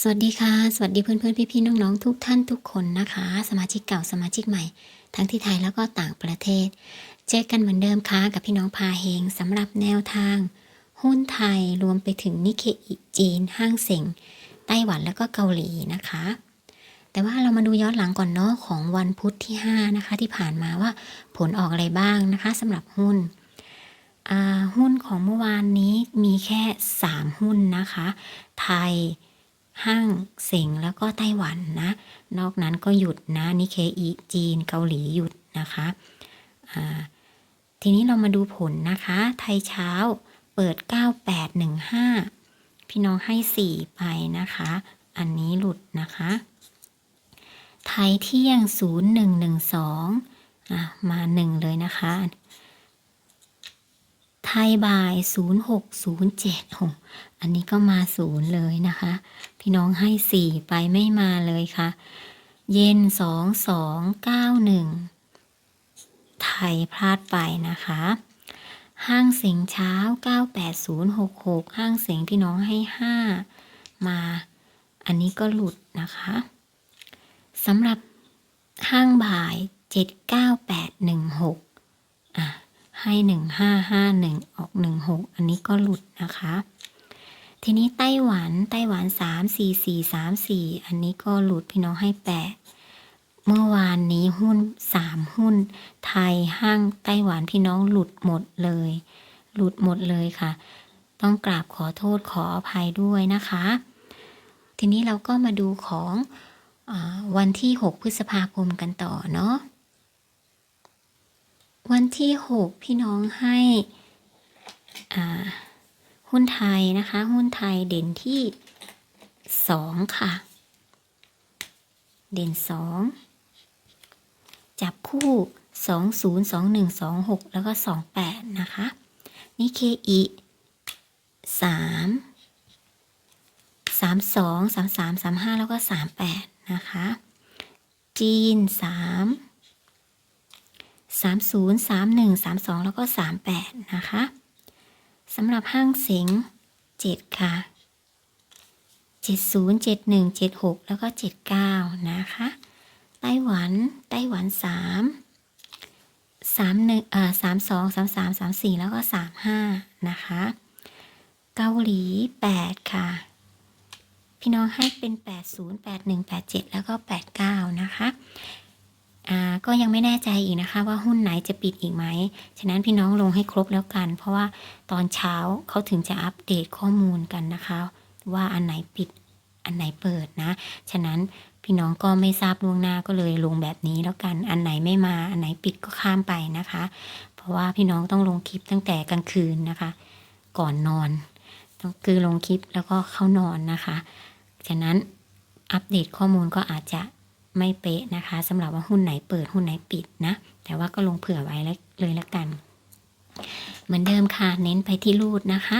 สวัสดีค่ะ สวัสดีเพื่อนเพื่อนพี่พี่ๆน้องๆทุกท่านทุกคนนะคะ สมาชิกเก่าสมาชิกใหม่ ทั้งที่ไทยแล้วก็ต่างประเทศ เจอกันเหมือนเดิมค่ะกับพี่น้องพาเฮงสำหรับแนวทาง หุ้นไทยรวมไปถึงนิเคอิจีน ห้างเส็งไต้หวันแล้วก็เกาหลีนะคะ แต่ว่าเรามาดูย้อนหลังก่อนเนาะของวันพุธที่ 5 นะคะ ที่ผ่านมาว่าผลออกอะไรบ้างนะคะสำหรับหุ้นหุ้นของเมื่อวานนี้มีแค่ 3 หุ้นนะคะ ไทย ห้างเส็งแล้วก็ไต้หวันนะ นอกนั้นก็หยุดนะนิเคอีจีนเกาหลีหยุดนะคะทีนี้เรามาดูผลนะคะ ไทยเช้าเปิด 9815 พี่น้องให้ 4 ไปนะคะ อันนี้หลุดนะคะ ไทยเที่ยง 0112อะมา 1 เลยนะคะ ทยบ่าย 0607โอ้อันนี้ก็มาศูนย์เลยนะคะ พี่น้องให้สี่ไปไม่มาเลยค่ะ เย็นสองสองเก้าหนึ่งไทยพลาดไปนะคะ ห้างเสียงเช้า 98066 ห้างเสียงพี่น้องให้ 5 มา อันนี้ก็หลุดนะคะสำหรับห้างบ่าย 79816 ให้1551ออก16อันนี้ก็หลุดนะคะ ทีนี้ไต้หวันไต้หวันสามสี่สี่สามสี่อันนี้ก็หลุดพี่น้องให้แปดเมื่อวานนี้หุ้นสามหุ้น ไทยห้างไต้หวันพี่น้องหลุดหมดเลย หลุดหมดเลยค่ะ ต้องกราบขอโทษขออภัยด้วยนะคะ ทีนี้เราก็มาดูของอวันที่ 6 พฤษภาคมกันต่อเนาะ วันที่ 6 พี่น้องให้หุ้นไทยนะคะ หุ้นไทยเด่นที่สองค่ะ เด่นสองจับคู่สองศูนย์สองหนึ่งสองหกแล้วก็สองแปดนะคะ นี่เคอีสามสามสองสามสามสามห้าแล้วก็สามแปดนะคะ จีนสาม สามศูนย์สามหนึ่งสามสองแล้วก็สามแปดนะคะสำหรับห้างเสงเจ็ดค่ะเจ็ดศูนย์เจ็ดหนึ่งเจ็ดหกแล้วก็เจ็ดเก้านะคะ ไต้หวัน ไต้หวันสามสามหนึ่งอ่าสามสองสามสามสามสี่แล้วก็สามห้านะคะ เกาหลีแปดค่ะ พี่น้องให้เป็นแปดศูนย์แปดหนึ่งแปดเจ็ดแล้วก็แปดเก้านะคะ ก็ยังไม่แน่ใจอีกนะคะว่าหุ้นไหนจะปิดอีกไหม ฉะนั้นพี่น้องลงให้ครบแล้วกัน เพราะว่าตอนเช้าเขาถึงจะอัปเดตข้อมูลกันนะคะ ว่าอันไหนปิดอันไหนเปิดนะ ฉะนั้นพี่น้องก็ไม่ทราบล่วงหน้าก็เลยลงแบบนี้แล้วกัน อันไหนไม่มา อันไหนปิดก็ข้ามไปนะคะ เพราะว่าพี่น้องต้องลงคลิปตั้งแต่กลางคืนนะคะ ก่อนนอน ต้องคือลงคลิปแล้วก็เข้านอนนะคะ ฉะนั้นอัปเดตข้อมูลก็อาจจะ ไม่เป๊ะนะคะสำหรับว่าหุ้นไหนเปิดหุ้นไหนปิดนะ แต่ว่าก็ลงเผื่อไว้เลยละกัน เหมือนเดิมค่ะ เน้นไปที่รูดนะคะ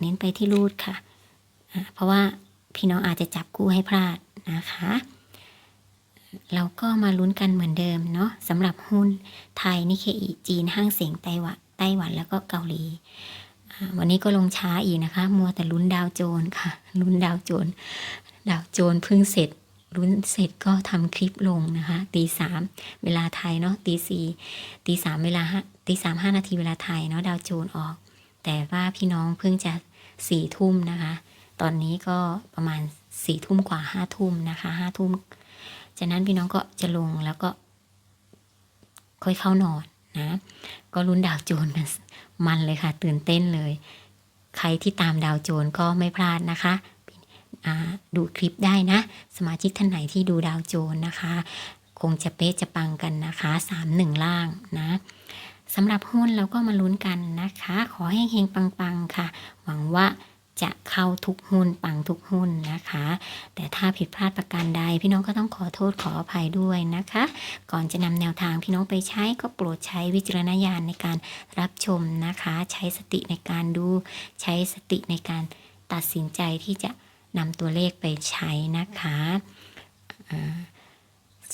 เน้นไปที่รูดค่ะ เพราะว่าพี่น้องอาจจะจับคู่ให้พลาดนะคะ เราก็มาลุ้นกันเหมือนเดิมเนาะสำหรับหุ้นไทยนิเคอีจีนห้างเสียงไต้หวันไต้หวันแล้วก็เกาหลีวันนี้ก็ลงช้าอีกนะคะ มัวแต่ลุ้นดาวโจน์ค่ะ ลุ้นดาวโจน์ดาวโจนส์เพิ่งเสร็จ ลุ้นเสร็จก็ทำคลิปลงนะคะตีสามเวลาไทยเนาะตีสี่ตีสามเวลาตีสามห้านาทีเวลาไทยเนาะดาวโจน์ออก แต่ว่าพี่น้องเพิ่งจะสี่ทุ่มนะคะ ตอนนี้ก็ประมาณสี่ทุ่มกว่าห้าทุ่มนะคะห้าทุ่มจากนั้นพี่น้องก็จะลงแล้วก็ ค่อยเข้านอนนะ ก็ลุ้นดาวโจนส์กันมันเลยค่ะ ตื่นเต้นเลย ใครที่ตามดาวโจน์ก็ไม่พลาดนะคะ ดูคลิปได้นะ สมาชิกท่านไหนที่ดูดาวโจนนะคะ คงจะเป๊ะจะปังกันนะคะสามหนึ่งล่างนะสำหรับหุ้นเราก็มาลุ้นกันนะคะ ขอให้เฮงปังๆค่ะ หวังว่าจะเข้าทุกหุ้นปังทุกหุ้นนะคะ แต่ถ้าผิดพลาดประการใด พี่น้องก็ต้องขอโทษขออภัยด้วยนะคะ ก่อนจะนำแนวทางพี่น้องไปใช้ก็โปรดใช้วิจารณญาณในการรับชมนะคะ ใช้สติในการดู ใช้สติในการตัดสินใจที่จะ นำตัวเลขไปใช้นะคะ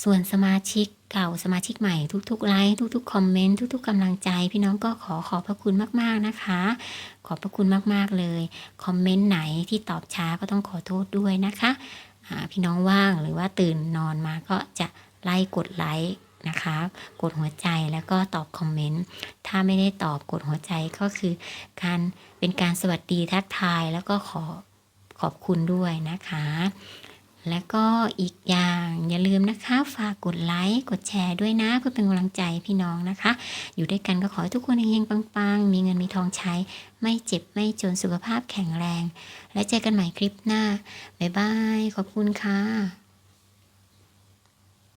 ส่วนสมาชิกเก่าสมาชิกใหม่ทุกๆไลค์ทุกๆคอมเมนต์ทุกๆกำลังใจ พี่น้องก็ขอขอบพระคุณมากๆนะคะ ขอบพระคุณมากๆเลยคอมเมนต์ไหนที่ตอบช้าก็ต้องขอโทษด้วยนะคะพี่น้องว่างหรือว่าตื่นนอนมาก็จะไล่กดไลค์นะคะ กดหัวใจแล้วก็ตอบคอมเมนต์ถ้าไม่ได้ตอบกดหัวใจก็คือ การเป็นการสวัสดีทักทายแล้วก็ขอ ขอบคุณด้วยนะคะ แล้วก็อีกอย่างอย่าลืมนะคะ ฝากกดไลค์กดแชร์ด้วยนะเพื่อเป็นกำลังใจพี่น้องนะคะ อยู่ด้วยกันก็ขอให้ทุกคนเฮงๆปังๆ มีเงินมีทองใช้ ไม่เจ็บไม่จนสุขภาพแข็งแรง และเจอกันใหม่คลิปหน้าบ๊ายบายขอบคุณค่ะ